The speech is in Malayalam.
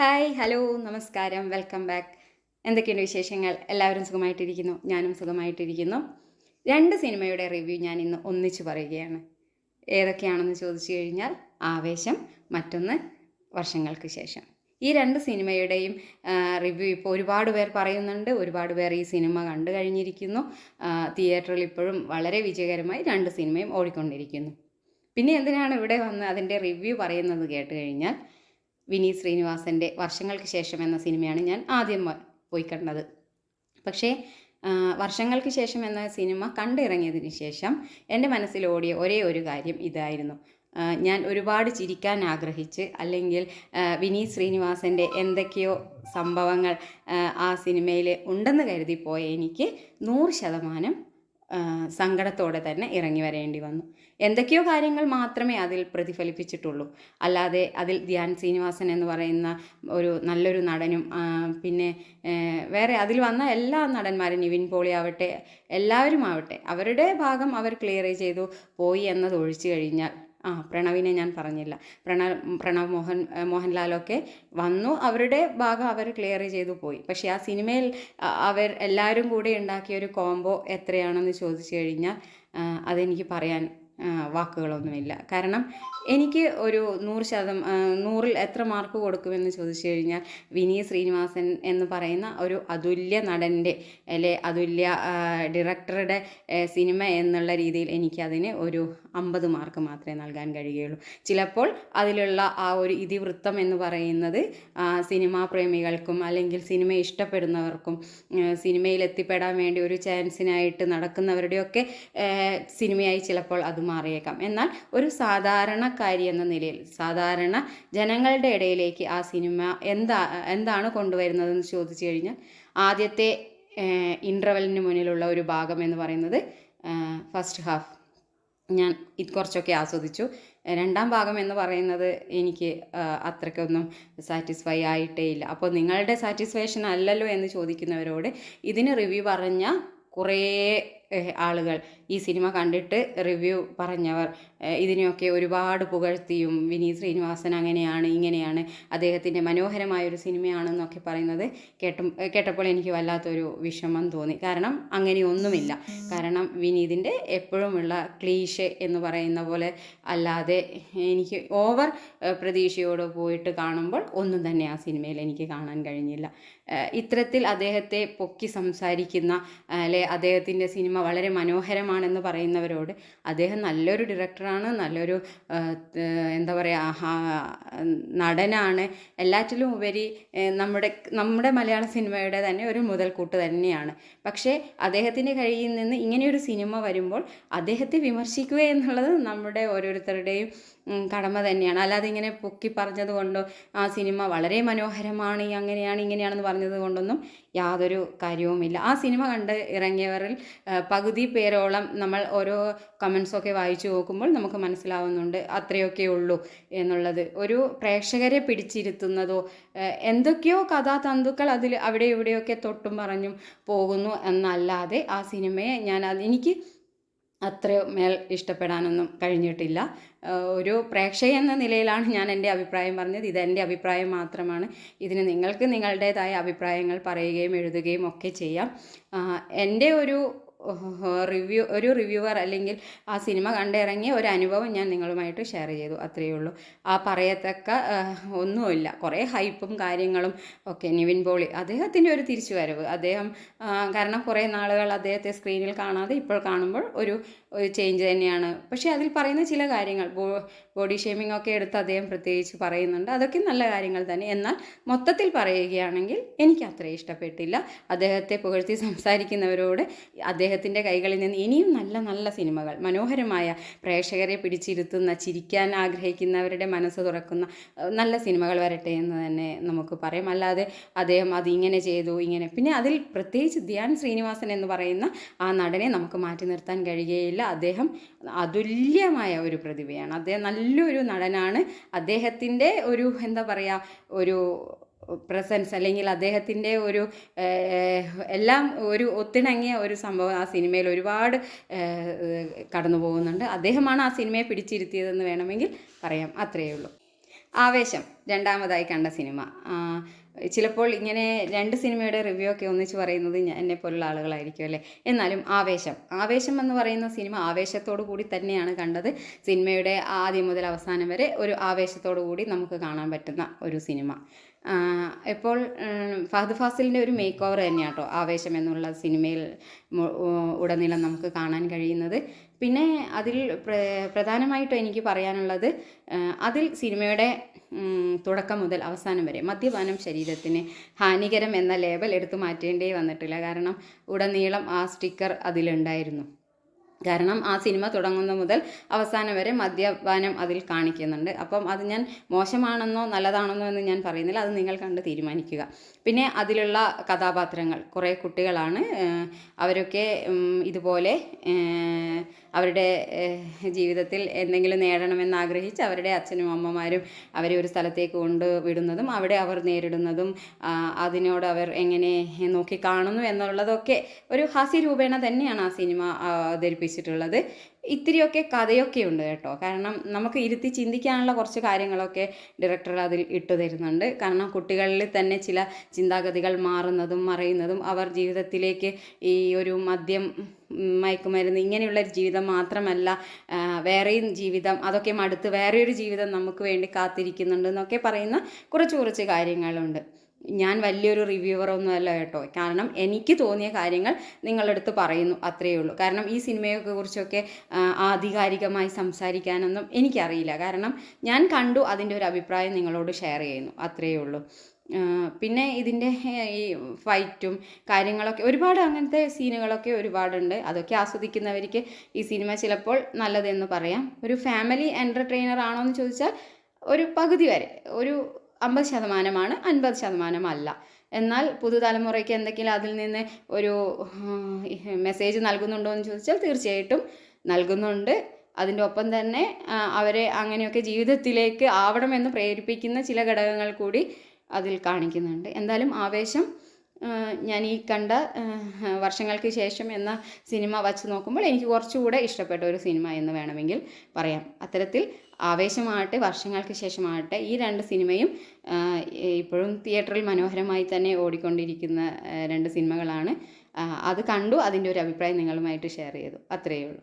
ഹായ് ഹലോ നമസ്കാരം. Welcome back. എന്തൊക്കെയുണ്ട് വിശേഷങ്ങൾ? എല്ലാവരും സുഖമായിട്ടിരിക്കുന്നു? ഞാനും സുഖമായിട്ടിരിക്കുന്നു. രണ്ട് സിനിമയുടെ റിവ്യൂ ഞാൻ ഇന്ന് ഒന്നിച്ചു പറയുകയാണ്. ഏതൊക്കെയാണെന്ന് ചോദിച്ചു കഴിഞ്ഞാൽ ആവേശം മറ്റൊന്ന് വർഷങ്ങൾക്ക് ശേഷം. ഈ രണ്ട് സിനിമയുടെയും റിവ്യൂ ഇപ്പോൾ ഒരുപാട് പേർ പറയുന്നുണ്ട്. ഒരുപാട് പേർ ഈ സിനിമ കണ്ടു കഴിഞ്ഞിരിക്കുന്നു. തിയേറ്ററിൽ ഇപ്പോഴും വളരെ വിജയകരമായി രണ്ട് സിനിമയും ഓടിക്കൊണ്ടിരിക്കുന്നു. പിന്നെ എന്തിനാണ് ഇവിടെ വന്ന് അതിന്റെ റിവ്യൂ പറയുന്നത് കേട്ട് കഴിഞ്ഞാൽ വിനീത് ശ്രീനിവാസന്റെ വർഷങ്ങൾക്ക് ശേഷം എന്ന സിനിമയാണ് ഞാൻ ആദ്യം പോയി കണ്ടത്. പക്ഷേ വർഷങ്ങൾക്ക് ശേഷം എന്ന സിനിമ കണ്ടിറങ്ങിയതിന് ശേഷം എന്റെ മനസ്സിലോടിയ ഒരേ ഒരു കാര്യം ഇതായിരുന്നു. ഞാൻ ഒരുപാട് ചിരിക്കാൻ ആഗ്രഹിച്ച് അല്ലെങ്കിൽ വിനീത് ശ്രീനിവാസന്റെ എന്തൊക്കെയോ സംഭവങ്ങൾ ആ, സിനിമയിൽ ഉണ്ടെന്ന് കരുതി പോയ എനിക്ക് നൂറ് ശതമാനം സങ്കടത്തോടെ തന്നെ ഇറങ്ങി വരേണ്ടി വന്നു. എന്തൊക്കെയോ കാര്യങ്ങൾ മാത്രമേ അതിൽ പ്രതിഫലിപ്പിച്ചിട്ടുള്ളൂ. അല്ലാതെ അതിൽ ധ്യാൻ ശ്രീനിവാസൻ എന്ന് പറയുന്ന ഒരു നല്ലൊരു നടനും പിന്നെ വേറെ അതിൽ വന്ന എല്ലാ നടന്മാരും നിവിൻ പോളി ആവട്ടെ എല്ലാവരും ആവട്ടെ അവരുടെ ഭാഗം അവർ ക്ലിയർ ചെയ്തു പോയി എന്നത് ഒഴിച്ചു കഴിഞ്ഞാൽ ആ പ്രണവിനെ ഞാൻ പറഞ്ഞില്ല. പ്രണവ് പ്രണവ് മോഹൻ മോഹൻലാലൊക്കെ വന്നു. അവരുടെ ഭാഗം അവർ ക്ലിയർ ചെയ്തു പോയി. പക്ഷേ ആ സിനിമയിൽ അവർ എല്ലാവരും കൂടി ഉണ്ടാക്കിയ ഒരു കോംബോ എത്രയാണെന്ന് ചോദിച്ചു കഴിഞ്ഞാൽ അതെനിക്ക് പറയാൻ വാക്കുകളൊന്നുമില്ല. കാരണം എനിക്ക് ഒരു നൂറ് ശതം നൂറിൽ എത്ര മാർക്ക് കൊടുക്കുമെന്ന് ചോദിച്ചു കഴിഞ്ഞാൽ വിനീത് ശ്രീനിവാസൻ എന്ന് പറയുന്ന ഒരു അതുല്യ നടന്റെ അല്ലെ അതുല്യ ഡയറക്ടറുടെ സിനിമ എന്നുള്ള രീതിയിൽ എനിക്കതിന് ഒരു അമ്പത് മാർക്ക് മാത്രമേ നൽകാൻ കഴിയുകയുള്ളൂ. ചിലപ്പോൾ അതിലുള്ള ആ ഒരു ഇതിവൃത്തം എന്ന് പറയുന്നത് സിനിമാ പ്രേമികൾക്കും അല്ലെങ്കിൽ സിനിമ ഇഷ്ടപ്പെടുന്നവർക്കും സിനിമയിൽ എത്തിപ്പെടാൻ വേണ്ടി ഒരു ചാൻസിനായിട്ട് നടക്കുന്നവരുടെയൊക്കെ സിനിമയായി ചിലപ്പോൾ അത് മാറിയേക്കാം. എന്നാൽ ഒരു സാധാരണക്കാരി എന്ന നിലയിൽ സാധാരണ ജനങ്ങളുടെ ഇടയിലേക്ക് ആ സിനിമ എന്താ എന്താണ് കൊണ്ടുവരുന്നതെന്ന് ചോദിച്ചു കഴിഞ്ഞാൽ ആദ്യത്തെ ഇന്റർവെല്ലിന് മുന്നിലുള്ള ഒരു ഭാഗം എന്ന് പറയുന്നത് ഫസ്റ്റ് ഹാഫ് ഞാൻ ഇത് കുറച്ചൊക്കെ ആസ്വദിച്ചു. രണ്ടാം ഭാഗം എന്ന് പറയുന്നത് എനിക്ക് അത്രയ്ക്കൊന്നും സാറ്റിസ്ഫൈ ആയിട്ടേ ഇല്ല. അപ്പോൾ നിങ്ങളുടെ സാറ്റിസ്ഫാക്ഷൻ അല്ലല്ലോ എന്ന് ചോദിക്കുന്നവരോട് ഇതിന് റിവ്യൂ പറഞ്ഞ കുറേ ആളുകൾ ഈ സിനിമ കണ്ടിട്ട് റിവ്യൂ പറഞ്ഞവർ. ഇതിനെയൊക്കെ ഒരുപാട് പുകഴ്ത്തിയും വിനീത് ശ്രീനിവാസൻ അങ്ങനെയാണ് ഇങ്ങനെയാണ് അദ്ദേഹത്തിന്റെ മനോഹരമായ ഒരു സിനിമയാണെന്നൊക്കെ പറയുന്നത് കേട്ട കേട്ടപ്പോൾ എനിക്ക് വല്ലാത്തൊരു വിഷമം തോന്നി. കാരണം അങ്ങനെയൊന്നുമില്ല. കാരണം വിനീതിന്റെ എപ്പോഴുമുള്ള ക്ലീഷ് എന്ന് പറയുന്ന പോലെ അല്ലാതെ എനിക്ക് ഓവർ പ്രതീക്ഷയോട് പോയിട്ട് കാണുമ്പോൾ ഒന്നും തന്നെ ആ സിനിമയിൽ എനിക്ക് കാണാൻ കഴിഞ്ഞില്ല. ഇത്തരത്തിൽ അദ്ദേഹത്തെ പൊക്കി സംസാരിക്കുന്ന അല്ലെ അദ്ദേഹത്തിന്റെ സിനിമ വളരെ മനോഹരമാണെന്ന് പറയുന്നവരോട് അദ്ദേഹം നല്ലൊരു ഡയറക്ടറാണ് നല്ലൊരു എന്താ പറയുക നടനാണ്. എല്ലാറ്റിലും ഉപരി നമ്മുടെ നമ്മുടെ മലയാള സിനിമയുടെ തന്നെ ഒരു മുതൽക്കൂട്ട് തന്നെയാണ്. പക്ഷേ അദ്ദേഹത്തിന്റെ കയ്യിൽ നിന്ന് ഇങ്ങനെയൊരു സിനിമ വരുമ്പോൾ അദ്ദേഹത്തെ വിമർശിക്കുക എന്നുള്ളത് നമ്മുടെ ഓരോരുത്തരുടെയും കടമ തന്നെയാണ്. അല്ലാതെ ഇങ്ങനെ പൊക്കി പറഞ്ഞത് കൊണ്ടോ ആ സിനിമ വളരെ മനോഹരമാണ് അങ്ങനെയാണ് ഇങ്ങനെയാണെന്ന് പറഞ്ഞത് കൊണ്ടൊന്നും യാതൊരു കാര്യവുമില്ല. ആ സിനിമ കണ്ട് ഇറങ്ങിയവരിൽ പകുതി പേരോളം നമ്മൾ ഓരോ കമൻസൊക്കെ വായിച്ചു നോക്കുമ്പോൾ നമുക്ക് മനസ്സിലാവുന്നുണ്ട് അത്രയൊക്കെ ഉള്ളൂ എന്നുള്ളത്. ഒരു പ്രേക്ഷകരെ പിടിച്ചിരുത്തുന്നതോ എന്തൊക്കെയോ കഥാതന്തുക്കൾ അതിൽ അവിടെ ഇവിടെയൊക്കെ തൊട്ടും പറഞ്ഞും പോകുന്നു എന്നല്ലാതെ ആ സിനിമയെ ഞാൻ അത് എനിക്ക് അത്രയും മേൽ ഇഷ്ടപ്പെടാനൊന്നും കഴിഞ്ഞിട്ടില്ല. ഒരു പ്രേക്ഷക എന്ന നിലയിലാണ് ഞാൻ എന്റെ അഭിപ്രായം പറഞ്ഞത്. ഇതെന്റെ അഭിപ്രായം മാത്രമാണ്. ഇതിന് നിങ്ങൾക്ക് നിങ്ങളുടേതായ അഭിപ്രായങ്ങൾ പറയുകയും എഴുതുകയും ഒക്കെ ചെയ്യാം. എന്റെ ഒരു റിവ്യൂ ഒരു റിവ്യൂവർ അല്ലെങ്കിൽ ആ സിനിമ കണ്ടിറങ്ങിയ ഒരു അനുഭവം ഞാൻ നിങ്ങളുമായിട്ട് ഷെയർ ചെയ്തു അത്രയേ ഉള്ളൂ. ആ പറയത്തക്ക ഒന്നുമില്ല. കുറേ ഹൈപ്പും കാര്യങ്ങളും ഒക്കെ നിവിൻ പോളി അദ്ദേഹത്തിന്റെ ഒരു തിരിച്ചുവരവ്. അദ്ദേഹം കാരണം കുറേ നാളുകൾ അദ്ദേഹത്തെ സ്ക്രീനിൽ കാണാതെ ഇപ്പോൾ കാണുമ്പോൾ ഒരു ചേഞ്ച് തന്നെയാണ്. പക്ഷേ അതിൽ പറയുന്ന ചില കാര്യങ്ങൾ ബോഡി ഷേമിംഗ് ഒക്കെ എടുത്ത് അദ്ദേഹം പ്രത്യേകിച്ച് പറയുന്നുണ്ട്. അതൊക്കെ നല്ല കാര്യങ്ങൾ തന്നെ. എന്നാൽ മൊത്തത്തിൽ പറയുകയാണെങ്കിൽ എനിക്ക് അത്ര ഇഷ്ടപ്പെട്ടില്ല. അദ്ദേഹത്തെ പുകഴ്ത്തി സംസാരിക്കുന്നവരോട് അദ്ദേഹത്തിന്റെ കൈകളിൽ നിന്ന് ഇനിയും നല്ല നല്ല സിനിമകൾ മനോഹരമായ പ്രേക്ഷകരെ പിടിച്ചിരുത്തുന്ന ചിരിക്കാൻ ആഗ്രഹിക്കുന്നവരുടെ മനസ്സ് തുറക്കുന്ന നല്ല സിനിമകൾ വരട്ടെ എന്ന് തന്നെ നമുക്ക് പറയാം. അല്ലാതെ അദ്ദേഹം അത് ഇങ്ങനെ ചെയ്തു ഇങ്ങനെ. പിന്നെ അതിൽ പ്രത്യേകിച്ച് ധ്യാൻ ശ്രീനിവാസൻ എന്ന് പറയുന്ന ആ നടനെ നമുക്ക് മാറ്റി നിർത്താൻ കഴിയുകയില്ല. അദ്ദേഹം അതുല്യമായ ഒരു പ്രതിഭയാണ്. അദ്ദേഹം നല്ലൊരു നടനാണ്. അദ്ദേഹത്തിന്റെ ഒരു എന്താ പറയുക ഒരു പ്രസൻസ് അല്ലെങ്കിൽ അദ്ദേഹത്തിന്റെ ഒരു എല്ലാം ഒരു ഒത്തിണങ്ങിയ ഒരു സംഭവം ആ സിനിമയിൽ ഒരുപാട് കടന്നു പോകുന്നുണ്ട്. അദ്ദേഹമാണ് ആ സിനിമയെ പിടിച്ചിരുത്തിയതെന്ന് വേണമെങ്കിൽ പറയാം. അത്രയേ ഉള്ളൂ. ആവേശം രണ്ടാമതായി കണ്ട സിനിമ. ചിലപ്പോൾ ഇങ്ങനെ രണ്ട് സിനിമയുടെ റിവ്യൂ ഒക്കെ ഒന്നിച്ച് പറയുന്നത് ഞാൻ എന്നെ പോലുള്ള ആളുകളായിരിക്കും അല്ലേ? എന്നാലും ആവേശം. ആവേശം എന്ന് പറയുന്ന സിനിമ ആവേശത്തോടു കൂടി തന്നെയാണ് കണ്ടത്. സിനിമയുടെ ആദ്യം മുതൽ അവസാനം വരെ ഒരു ആവേശത്തോടു കൂടി നമുക്ക് കാണാൻ പറ്റുന്ന ഒരു സിനിമ. ഇപ്പോൾ ഫഹദ് ഫാസിലിന്റെ ഒരു മേക്ക് ഓവർ തന്നെയാണ് ആവേശം എന്നുള്ള സിനിമയിൽ ഉടനീളം നമുക്ക് കാണാൻ കഴിയുന്നത്. പിന്നെ അതിൽ പ്ര- പ്രധാനമായിട്ടും എനിക്ക് പറയാനുള്ളത് അതിൽ സിനിമയുടെ തുടക്കം മുതൽ അവസാനം വരെ മദ്യപാനം ശരീരത്തിന് ഹാനികരം എന്ന ലേബൽ എടുത്തു മാറ്റേണ്ടി വന്നിട്ടില്ല. കാരണം ഉടനീളം ആ സ്റ്റിക്കർ അതിലുണ്ടായിരുന്നു. കാരണം ആ സിനിമ തുടങ്ങുന്ന മുതൽ അവസാനം വരെ മദ്യപാനം അതിൽ കാണിക്കുന്നുണ്ട്. അപ്പം അത് ഞാൻ മോശമാണെന്നോ നല്ലതാണെന്നോ എന്ന് ഞാൻ പറയുന്നില്ല. അത് നിങ്ങൾ കണ്ട് തീരുമാനിക്കുക. പിന്നെ അതിലുള്ള കഥാപാത്രങ്ങൾ കുറേ കുട്ടികളാണ്. അവരൊക്കെ ഇതുപോലെ അവരുടെ ജീവിതത്തിൽ എന്തെങ്കിലും നേടണമെന്ന് ആഗ്രഹിച്ച് അവരുടെ അച്ഛനും അമ്മമാരും അവരെ ഒരു സ്ഥലത്തേക്ക് കൊണ്ട് വിടുന്നതും അവിടെ അവർ നേരിടുന്നതും അതിനോട് അവർ എങ്ങനെ നോക്കി കാണുന്നു എന്നുള്ളതൊക്കെ ഒരു ഹാസ്യരൂപേണ തന്നെയാണ് ആ സിനിമ ആ, അവതരിപ്പിച്ചിട്ടുള്ളത് ഇത്തിരിയൊക്കെ കഥയൊക്കെ ഉണ്ട് കേട്ടോ. കാരണം നമുക്ക് ഇരുത്തി ചിന്തിക്കാനുള്ള കുറച്ച് കാര്യങ്ങളൊക്കെ ഡയറക്ടർ അതിൽ ഇട്ടു തരുന്നുണ്ട്. കാരണം കുട്ടികളിൽ തന്നെ ചില ചിന്താഗതികൾ മാറുന്നതും മറയുന്നതും അവർ ജീവിതത്തിലേക്ക് ഈ ഒരു മദ്യം മയക്കുമരുന്ന് ഇങ്ങനെയുള്ള ഒരു ജീവിതം മാത്രമല്ല വേറെയും ജീവിതം അതൊക്കെ മടുത്ത് വേറെയൊരു ജീവിതം നമുക്ക് വേണ്ടി കാത്തിരിക്കുന്നുണ്ട് എന്നൊക്കെ പറയുന്ന കുറച്ച് കുറച്ച് കാര്യങ്ങളുണ്ട്. ഞാൻ വലിയൊരു റിവ്യൂവർ ഒന്നുമല്ല കേട്ടോ. കാരണം എനിക്ക് തോന്നിയ കാര്യങ്ങൾ നിങ്ങളുടെ അടുത്ത് പറയുന്നു അത്രയേ ഉള്ളൂ. കാരണം ഈ സിനിമയൊക്കെ കുറിച്ചൊക്കെ ആധികാരികമായി സംസാരിക്കാനൊന്നും എനിക്കറിയില്ല. കാരണം ഞാൻ കണ്ടു അതിന്റെ ഒരു അഭിപ്രായം നിങ്ങളോട് ഷെയർ ചെയ്യുന്നു അത്രയേ ഉള്ളൂ. പിന്നെ ഇതിന്റെ ഈ ഫൈറ്റും കാര്യങ്ങളൊക്കെ ഒരുപാട് അങ്ങനത്തെ സീനുകളൊക്കെ ഒരുപാടുണ്ട്. അതൊക്കെ ആസ്വദിക്കുന്നവർക്ക് ഈ സിനിമ ചിലപ്പോൾ നല്ലതെന്ന് പറയാം. ഒരു ഫാമിലി എന്റർടൈനർ ആണോ എന്ന് ചോദിച്ചാൽ ഒരു പകുതി വരെ ഒരു അമ്പത് ശതമാനമാണ് അൻപത് ശതമാനമല്ല. എന്നാൽ പുതുതലമുറയ്ക്ക് എന്തെങ്കിലും അതിൽ നിന്ന് ഒരു മെസ്സേജ് നൽകുന്നുണ്ടോ എന്ന് ചോദിച്ചാൽ തീർച്ചയായിട്ടും നൽകുന്നുണ്ട്. അതിന്റെ ഒപ്പം തന്നെ അവരെ അങ്ങനെയൊക്കെ ജീവിതത്തിലേക്ക് ആവണമെന്ന് പ്രേരിപ്പിക്കുന്ന ചില ഘടകങ്ങൾ കൂടി അതിൽ കാണിക്കുന്നുണ്ട്. എന്തായാലും ആവേശം ഞാൻ ഈ കണ്ട വർഷങ്ങൾക്ക് ശേഷം എന്ന സിനിമ വച്ച് നോക്കുമ്പോൾ എനിക്ക് കുറച്ചുകൂടെ ഇഷ്ടപ്പെട്ട ഒരു സിനിമ എന്ന് വേണമെങ്കിൽ പറയാം. അത്തരത്തിൽ ആവേശമാകട്ടെ വർഷങ്ങൾക്ക് ശേഷമാകട്ടെ ഈ രണ്ട് സിനിമയും ഇപ്പോഴും തിയേറ്ററിൽ മനോഹരമായി തന്നെ ഓടിക്കൊണ്ടിരിക്കുന്ന രണ്ട് സിനിമകളാണ്. അത് കണ്ടു അതിന്റെ ഒരു അഭിപ്രായം നിങ്ങളുമായിട്ട് ഷെയർ ചെയ്തു. അത്രയേ ഉള്ളൂ.